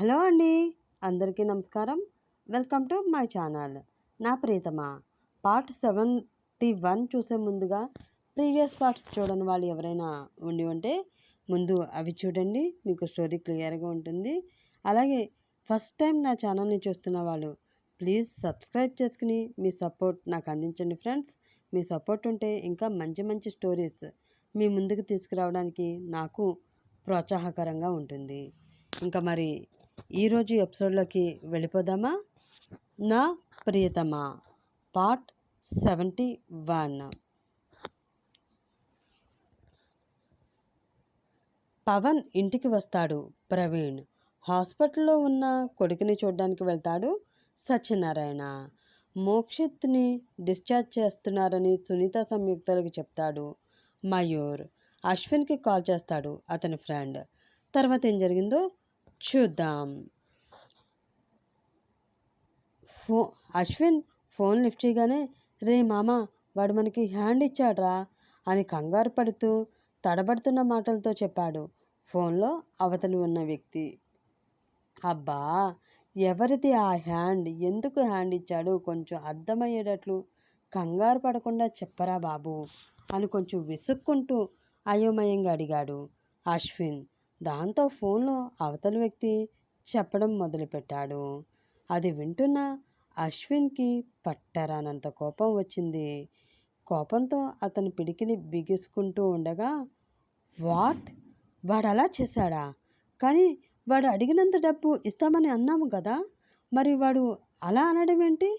Hello అండి అందరికీ నమస్కారం. Welcome to my channel. నా ప్రీతమ పార్ట్ సెవెంటీ వన్ చూసే ముందుగా ప్రీవియస్ పార్ట్స్ చూడని వాళ్ళు ఎవరైనా ఉండి ఉంటే ముందు అవి చూడండి మీకు స్టోరీ క్లియర్గా ఉంటుంది. అలాగే ఫస్ట్ టైం నా ఛానల్ని చూస్తున్న వాళ్ళు ప్లీజ్ సబ్స్క్రైబ్ చేసుకుని మీ సపోర్ట్ నాకు అందించండి ఫ్రెండ్స్. మీ సపోర్ట్ ఉంటే ఇంకా మంచి మంచి స్టోరీస్ మీ ముందుకు తీసుకురావడానికి నాకు ప్రోత్సాహకరంగా ఉంటుంది. ఇంకా మరి ఈరోజు ఎపిసోడ్లోకి వెళ్ళిపోదామా? నా ప్రియతమ పార్ట్ సెవెంటీ వన్. పవన్ ఇంటికి వస్తాడు ప్రవీణ్. హాస్పిటల్లో ఉన్న కొడుకుని చూడడానికి వెళ్తాడు సత్యనారాయణ. మోక్షిత్ని డిశ్చార్జ్ చేస్తున్నారని సునీత సంయుక్తలకు చెప్తాడు మయూర్. అశ్విన్కి కాల్ చేస్తాడు అతని ఫ్రెండ్. తర్వాత ఏం జరిగిందో చూద్దాం. ఫో అశ్విన్ ఫోన్ లిఫ్ట్ చేయగానే రే మామ వాడు మనకి హ్యాండ్ ఇచ్చాడ్రా అని కంగారు పడుతూ తడబడుతున్న మాటలతో చెప్పాడు ఫోన్లో అవతలి ఉన్న వ్యక్తి. అబ్బా ఎవరిది ఆ హ్యాండ్? ఎందుకు హ్యాండ్ ఇచ్చాడు? కొంచెం అర్థమయ్యేటట్లు కంగారు పడకుండా చెప్పరా బాబు అని కొంచెం విసుక్కుంటూ అయోమయంగా అడిగాడు అశ్విన్. దాంతో ఫోన్లో అవతలి వ్యక్తి చెప్పడం మొదలుపెట్టాడు. అది వింటున్న అశ్విన్కి పట్టరానంత కోపం వచ్చింది. కోపంతో అతని పిడికిలి బిగుసుకుంటూ ఉండగా వాట్? వాడు అలా చేశాడా? కానీ వాడు అడిగినంత డబ్బు ఇస్తామని అన్నాము కదా మరి వాడు అలా అనడం ఏంటి?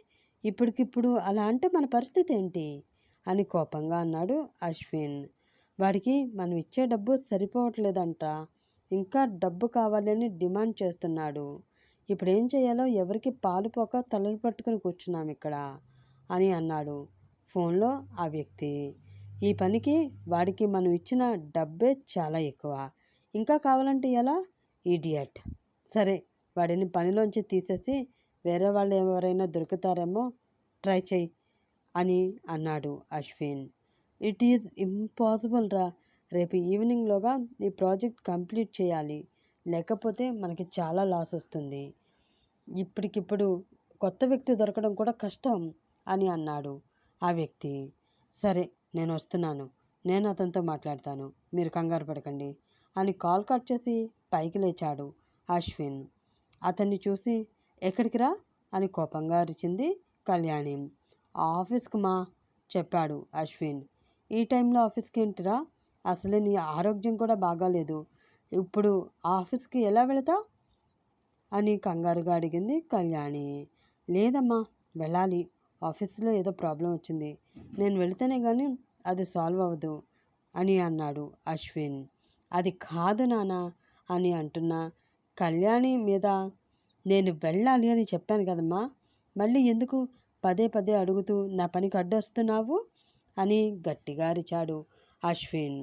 ఇప్పటికిప్పుడు అలా అంటే మన పరిస్థితి ఏంటి? అని కోపంగా అన్నాడు అశ్విన్. వాడికి మనం ఇచ్చే డబ్బు సరిపోవట్లేదంట. ఇంకా డబ్బు కావాలని డిమాండ్ చేస్తున్నాడు. ఇప్పుడు ఏం చేయాలో ఎవరికి పాలు పోక తలలు పట్టుకుని కూర్చున్నాం ఇక్కడ అని అన్నాడు ఫోన్లో ఆ వ్యక్తి. ఈ పనికి వాడికి మనం ఇచ్చిన డబ్బే చాలా ఎక్కువ. ఇంకా కావాలంటే ఎలా? ఈడియట్ సరే వాడిని పనిలోంచి తీసేసి వేరే వాళ్ళు ఎవరైనా దొరుకుతారేమో ట్రై చెయ్యి అని అన్నాడు అశ్విన్. ఇట్ ఈజ్ ఇంపాసిబుల్ రా రేపు ఈవినింగ్లోగా ఈ ప్రాజెక్ట్ కంప్లీట్ చేయాలి. లేకపోతే మనకి చాలా లాస్ వస్తుంది. ఇప్పటికిప్పుడు కొత్త వ్యక్తి దొరకడం కూడా కష్టం అని అన్నాడు ఆ వ్యక్తి. సరే నేను వస్తున్నాను. నేను అతనితో మాట్లాడతాను. మీరు కంగారు పడకండి అని కాల్ కట్ చేసి పైకి లేచాడు అశ్విన్. అతన్ని చూసి ఎక్కడికి రా? అని కోపంగా అరిచింది కళ్యాణి. ఆఫీస్కి మా చెప్పాడు అశ్విన్. ఈ టైంలో ఆఫీస్కి ఏంటిరా? అసలే నీ ఆరోగ్యం కూడా బాగాలేదు. ఇప్పుడు ఆఫీస్కి ఎలా వెళతా అని కంగారుగా అడిగింది కళ్యాణి. లేదమ్మా వెళ్ళాలి. ఆఫీస్లో ఏదో ప్రాబ్లం వచ్చింది. నేను వెళితేనే కానీ అది సాల్వ్ అవ్వదు అని అన్నాడు అశ్విన్. అది కాదు నానా అని అంటున్న కళ్యాణి మీద నేను వెళ్ళాలి అని చెప్పాను కదమ్మా. మళ్ళీ ఎందుకు? పదే పదే అడుగుతూ నా పనికి అడ్డొస్తున్నావు? అని గట్టిగా అరిచాడు. అశ్విన్.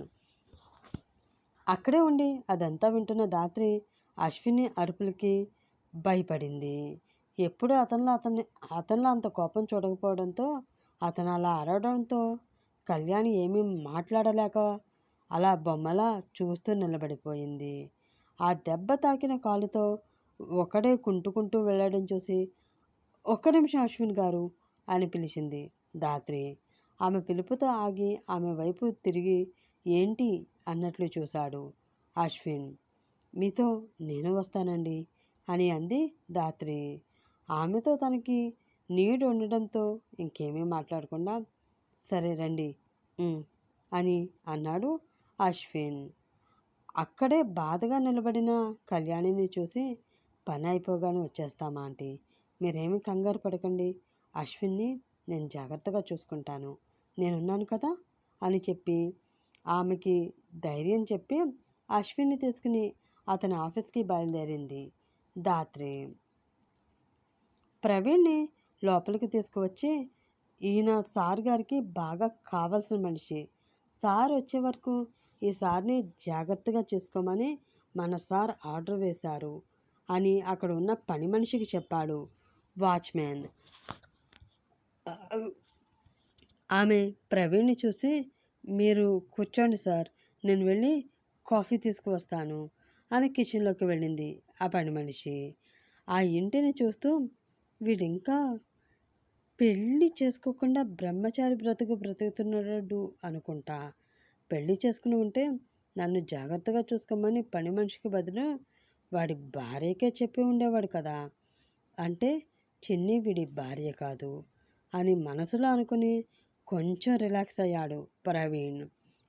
అక్కడే ఉండి అదంతా వింటున్న దాత్రి అశ్విని అరుపులకి భయపడింది. ఎప్పుడు అతనిలో అతన్ని అతనిలో అంత కోపం చూడకపోవడంతో అతను అలా అరవడంతో కళ్యాణి ఏమీ మాట్లాడలేక అలా బొమ్మలా చూస్తూ నిలబడిపోయింది. ఆ దెబ్బ తాకిన కాలుతో ఒకడే కుంటుకుంటూ వెళ్ళడం చూసి ఒక్క నిమిషం అశ్విన్ గారు అని పిలిచింది దాత్రి. ఆమె పిలుపుతో ఆగి ఆమె వైపు తిరిగి ఏంటి? అన్నట్లు చూశాడు అశ్విన్. మీతో నేను వస్తానండి అని అంది దాత్రి ఆమెతో తనకి నీడు ఉండడంతో ఇంకేమీ మాట్లాడకుండా సరే రండి అని అన్నాడు అశ్విన్. అక్కడే బాధగా నిలబడిన కళ్యాణిని చూసి పని అయిపోగానే వచ్చేస్తామా ఆంటీ? మీరేమి కంగారు పడకండి అశ్విన్ని నేను జాగ్రత్తగా చూసుకుంటాను నేనున్నాను కదా అని చెప్పి ఆమెకి ధైర్యం చెప్పి అశ్విన్ని తీసుకుని అతని ఆఫీస్కి బయలుదేరింది. దాత్రి ప్రవీణ్ని లోపలికి తీసుకువచ్చి ఈయన సార్ గారికి బాగా కావాల్సిన మనిషి. సార్ వచ్చే వరకు ఈ సార్ని జాగ్రత్తగా చూసుకోమని మన సార్ ఆర్డర్ వేశారు అని అక్కడ ఉన్న పని మనిషికి చెప్పాడు వాచ్మ్యాన్. ఆమె ప్రవీణ్ని చూసి మీరు కూర్చోండి సార్ నేను వెళ్ళి కాఫీ తీసుకువస్తాను అని కిచెన్లోకి వెళ్ళింది ఆ పని మనిషి. ఆ ఇంటిని చూస్తూ వీడింకా పెళ్ళి చేసుకోకుండా బ్రహ్మచారి బ్రతుకు బ్రతుకుతున్నాడు అనుకుంటా. పెళ్ళి చేసుకుని ఉంటే నన్ను జాగ్రత్తగా చూసుకోమని పని మనిషికి బదులు వాడి భార్యకే చెప్పి ఉండేవాడు కదా అంటే చిన్ని వీడి భార్య కాదు అని మనసులో అనుకుని కొంచెం రిలాక్స్ అయ్యాడు ప్రవీణ్.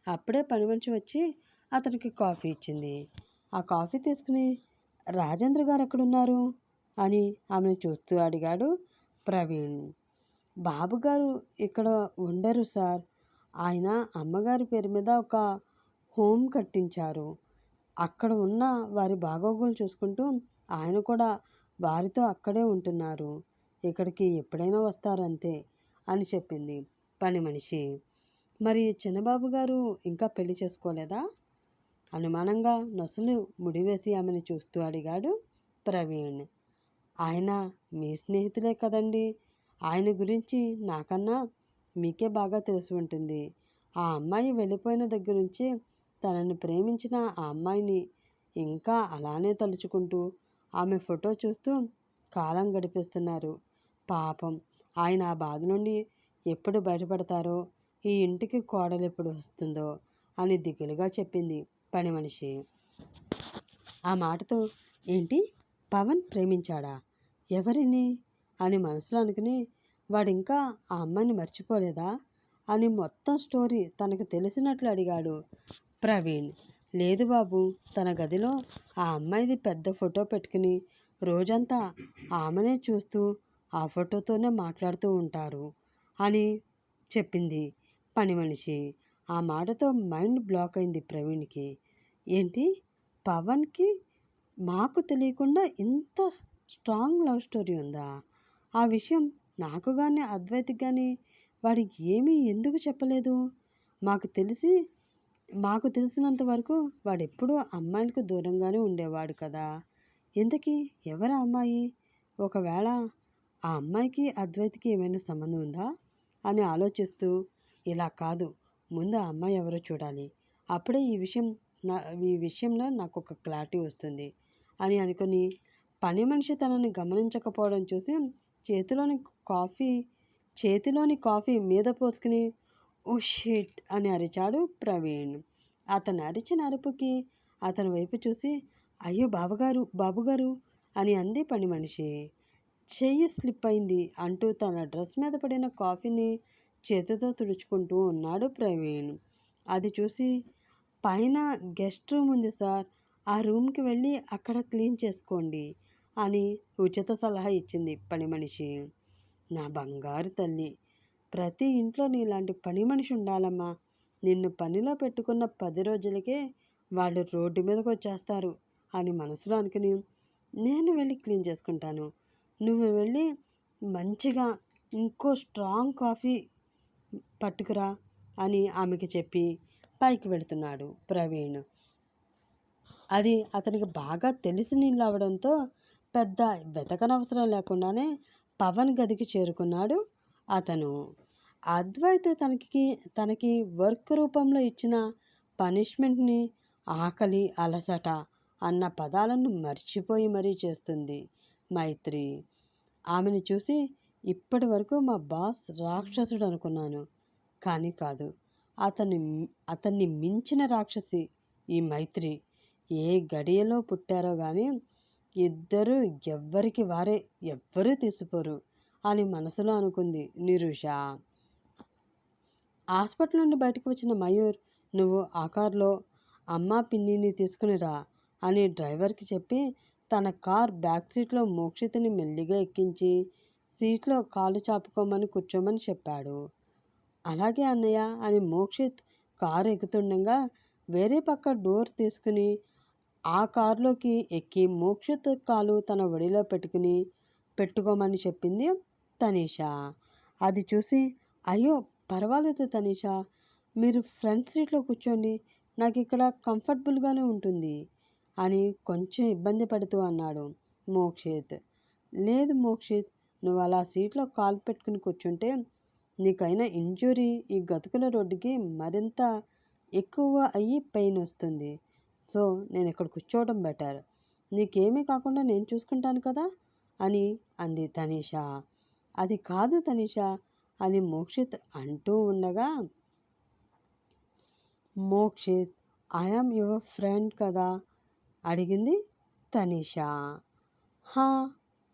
అప్పుడే పని మనిషి వచ్చి అతనికి కాఫీ ఇచ్చింది. ఆ కాఫీ తీసుకుని రాజేంద్ర గారు ఎక్కడున్నారు? అని ఆమెను చూస్తూ అడిగాడు ప్రవీణ్. బాబుగారు ఇక్కడ ఉండరు సార్. ఆయన అమ్మగారి పేరు మీద ఒక హోమ్ కట్టించారు. అక్కడ ఉన్న వారి బాగోగులు చూసుకుంటూ ఆయన కూడా వారితో అక్కడే ఉంటున్నారు. ఇక్కడికి ఎప్పుడైనా వస్తారంతే అని చెప్పింది. పని మనిషి. మరి చిన్నబాబు గారు ఇంకా పెళ్ళి చేసుకోలేదా? అనుమానంగా నొసలు ముడివేసి ఆమెను చూస్తూ అడిగాడు ప్రవీణ్. ఆయన మీ స్నేహితులే కదండి. ఆయన గురించి నాకన్నా మీకే బాగా తెలిసి ఉంటుంది. ఆ అమ్మాయి వెళ్ళిపోయిన దగ్గర నుంచి తనని ప్రేమించిన ఆ అమ్మాయిని ఇంకా అలానే తలుచుకుంటూ ఆమె ఫోటో చూస్తూ కాలం గడిపిస్తున్నారు. పాపం ఆయన ఆ బాధ నుండి ఎప్పుడు బయటపడతారో ఈ ఇంటికి కోడలు ఎప్పుడు వస్తుందో అని దిగులుగా చెప్పింది పని మనిషి. ఆ మాటతో ఏంటి? పవన్ ప్రేమించాడా? ఎవరిని? అని మనసులో అనుకుని వాడింకా ఆ అమ్మాయిని మర్చిపోలేదా? అని మొత్తం స్టోరీ తనకు తెలిసినట్లు అడిగాడు ప్రవీణ్. లేదు బాబు తన గదిలో ఆ అమ్మాయిది పెద్ద ఫోటో పెట్టుకుని రోజంతా ఆమెనే చూస్తూ ఆ ఫోటోతోనే మాట్లాడుతూ ఉంటారు. అని చెప్పింది పని మనిషి. ఆ మాటతో మైండ్ బ్లాక్ అయింది ప్రవీణ్కి. ఏంటి? పవన్కి మాకు తెలియకుండా ఇంత స్ట్రాంగ్ లవ్ స్టోరీ ఉందా? ఆ విషయం నాకు కానీ అద్వైత్కి కానీ వాడికి ఏమీ ఎందుకు చెప్పలేదు? మాకు తెలిసి మాకు తెలిసినంత వరకు వాడు ఎప్పుడూ అమ్మాయిలకు దూరంగానే ఉండేవాడు కదా. ఇంతకీ ఎవరు అమ్మాయి? ఒకవేళ ఆ అమ్మాయికి అద్వైత్కి ఏమైనా సంబంధం ఉందా? అని ఆలోచిస్తూ ఇలా కాదు. ముందు ఆ అమ్మాయి ఎవరో చూడాలి. అప్పుడే ఈ విషయం నా ఈ విషయంలో నాకు ఒక క్లారిటీ వస్తుంది అని అనుకుని పని మనిషి తనని గమనించకపోవడం చూసి చేతిలోని కాఫీ చేతిలోని కాఫీ మీద పోసుకుని ఓ షిట్ అని అరిచాడు ప్రవీణ్. అతను అరిచిన అరుపుకి అతని వైపు చూసి అయ్యో బాబుగారు బాబుగారు అని అంది పని మనిషి. చెయ్యి స్లిప్ అయింది అంటూ తన డ్రెస్ మీద పడిన కాఫీని చేతితో తుడుచుకుంటూ ఉన్నాడు ప్రవీణ్. అది చూసి పైన గెస్ట్ రూమ్ ఉంది సార్. ఆ రూమ్కి వెళ్ళి అక్కడ క్లీన్ చేసుకోండి అని ఉచిత సలహా ఇచ్చింది పని మనిషి. నా బంగారు తల్లి ప్రతి ఇంట్లో నీలాంటి పని మనిషి ఉండాలమ్మా. నిన్ను పనిలో పెట్టుకున్న పది రోజులకే వాళ్ళు రోడ్డు మీదకి వచ్చేస్తారు అని మనసులో అనుకుని నేను వెళ్ళి క్లీన్ చేసుకుంటాను. నువ్వు వెళ్ళి మంచిగా ఇంకో స్ట్రాంగ్ కాఫీ పట్టుకురా అని ఆమెకి చెప్పి పైకి వెళుతున్నాడు ప్రవీణ్. అది అతనికి బాగా తెలిసిన నీళ్ళు అవడంతో పెద్ద వెతకనవసరం లేకుండానే పవన్ గదికి చేరుకున్నాడు అతను. అద్వైత్ తనకి తనకి వర్క్ రూపంలో ఇచ్చిన పనిష్మెంట్ని ఆకలి అలసట అన్న పదాలను మర్చిపోయి మరీ చేస్తుంది మైత్రి. ఆమెను చూసి ఇప్పటి వరకు మా బాస్ రాక్షసుడు అనుకున్నాను. కానీ కాదు అతన్ని అతన్ని మించిన రాక్షసి ఈ మైత్రి. ఏ గడియలో పుట్టారో కానీ ఇద్దరు ఎవ్వరికి వారే ఎవ్వరూ తీసిపోరు అని మనసులో అనుకుంది నిరుష. హాస్పిటల్ నుండి బయటకు వచ్చిన మయూర్ నువ్వు ఆ కారులో అమ్మ పిన్నిని తీసుకుని రా అని డ్రైవర్కి చెప్పి తన కార్ బ్యాక్ సీట్లో మోక్షితని మెల్లిగా ఎక్కించి సీట్లో కాలు చాపుకోమని కూర్చోమని చెప్పాడు. అలాగే అన్నయ్య అని మోక్షిత్ కారు ఎక్కుతుండగా వేరే పక్క డోర్ తీసుకుని ఆ కారులోకి ఎక్కి మోక్షిత్ కాలు తన ఒడిలో పెట్టుకుని పెట్టుకోమని చెప్పింది తనీషా. అది చూసి అయ్యో పర్వాలేదు తనీషా. మీరు ఫ్రంట్ సీట్లో కూర్చోండి. నాకు ఇక్కడ కంఫర్టబుల్గానే ఉంటుంది. అని కొంచెం ఇబ్బంది పడుతూ అన్నాడు మోక్షిత్. లేదు మోక్షిత్ నువ్వు అలా సీట్లో కాలు పెట్టుకుని కూర్చుంటే నీకైనా ఇంజురీ ఈ గతుకుల రోడ్డుకి మరింత ఎక్కువ అయ్యి పెయిన్ వస్తుంది. సో నేను ఇక్కడ కూర్చోవడం బెటర్. నీకేమీ కాకుండా నేను చూసుకుంటాను కదా అని అంది తనీష. అది కాదు తనీష అని మోక్షిత్ అంటూ ఉండగా మోక్షిత్ ఐఆమ్ యువర్ ఫ్రెండ్ కదా అడిగింది తనిష. హా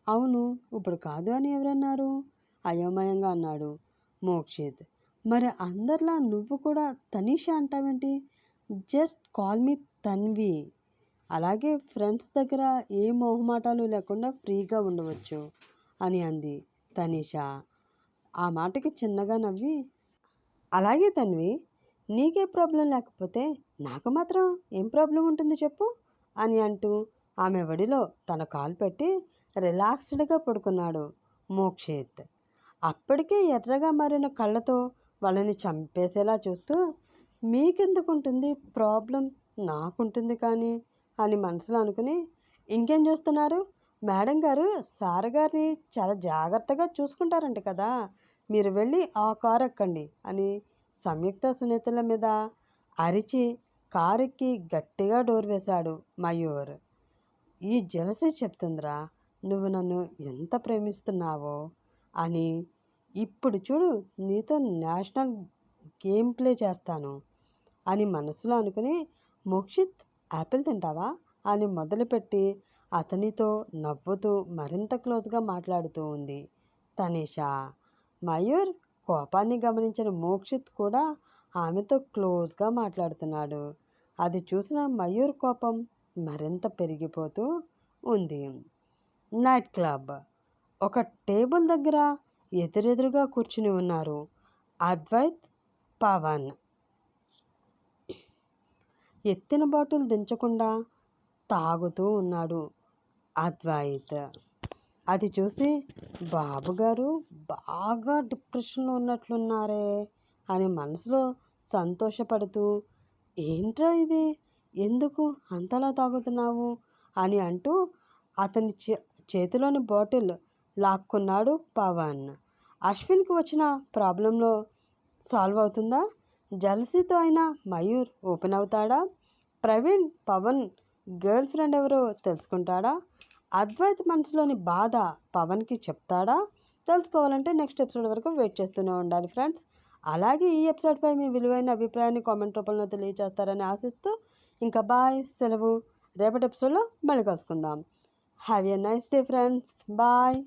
అవును ఇప్పుడు కాదు అని ఎవరన్నారు? అయోమయంగా అన్నాడు మోక్షిత్. మరి అందరిలా నువ్వు కూడా తనీష అంటావేంటి? Just call me Tanvi. అలాగే ఫ్రెండ్స్ దగ్గర ఏ మొహమాటాలు లేకుండా ఫ్రీగా ఉండవచ్చు అని అంది తనీషా. ఆ మాటకి చిన్నగా నవ్వి అలాగే తన్వి నీకే ప్రాబ్లం లేకపోతే నాకు మాత్రం ఏం ప్రాబ్లం ఉంటుంది చెప్పు? అని అంటూ ఆమె వడిలో తన కాలు పెట్టి రిలాక్స్డ్గా పడుకున్నాడు మోక్షేత్. అప్పటికే ఎర్రగా మారిన కళ్ళతో వాళ్ళని చంపేసేలా చూస్తూ మీకెందుకు ఉంటుంది ప్రాబ్లం నాకుంటుంది కానీ అని మనసులో అనుకుని ఇంకేం చూస్తున్నారు? మేడం గారు సార్ గారిని చాలా జాగ్రత్తగా చూసుకుంటారంట కదా మీరు వెళ్ళి ఆ కారు ఎక్కండి అని సంయుక్త సునీతల మీద అరిచి కారెక్కి గట్టిగా డోర్ వేశాడు మయూర్. ఈ జలసి చెప్తుందిరా నువ్వు నన్ను ఎంత ప్రేమిస్తున్నావో అని. ఇప్పుడు చూడు నీతో నేషనల్ గేమ్ ప్లే చేస్తాను అని మనసులో అనుకుని మోక్షిత్ యాపిల్ తింటావా? అని మొదలుపెట్టి అతనితో నవ్వుతూ మరింత క్లోజ్గా మాట్లాడుతూ ఉంది తనేష. మయూర్ కోపాన్ని గమనించిన మోక్షిత్ కూడా ఆమెతో క్లోజ్గా మాట్లాడుతున్నాడు. అది చూసిన మయూర్ కోపం మరింత పెరిగిపోతూ ఉంది. Night club. ఒక టేబుల్ దగ్గర ఎదురెదురుగా కూర్చుని ఉన్నారు అద్వైత్ పవన్. ఎత్తిన బాటిల్ దించకుండా తాగుతూ ఉన్నాడు అద్వైత్. అది చూసి బాబుగారు బాగా డిప్రెషన్లో ఉన్నట్లున్నారే అని మనసులో సంతోషపడుతూ ఏంట్రా ఇది? ఎందుకు? అంతలా తాగుతున్నావు? అని అంటూ అతని చే చేతిలోని బాటిల్ లాక్కున్నాడు పవన్. అశ్విన్కి వచ్చిన ప్రాబ్లంలో సాల్వ్ అవుతుందా? జలసీతో అయినా మయూర్ ఓపెన్ అవుతాడా? ప్రవీణ్ పవన్ గర్ల్ ఫ్రెండ్ ఎవరో తెలుసుకుంటాడా? అద్వైత్ మనసులోని బాధ పవన్కి చెప్తాడా? తెలుసుకోవాలంటే నెక్స్ట్ ఎపిసోడ్ వరకు వెయిట్ చేస్తూనే ఉండాలి ఫ్రెండ్స్. అలాగే ఈ ఎపిసోడ్పై మీ విలువైన అభిప్రాయాన్ని కామెంట్ రూపంలో తెలియజేస్తారని ఆశిస్తూ ఇంకా బాయ్ సెలవు. రేపటి ఎపిసోడ్లో మళ్ళీ కలుసుకుందాం. Have a nice day friends bye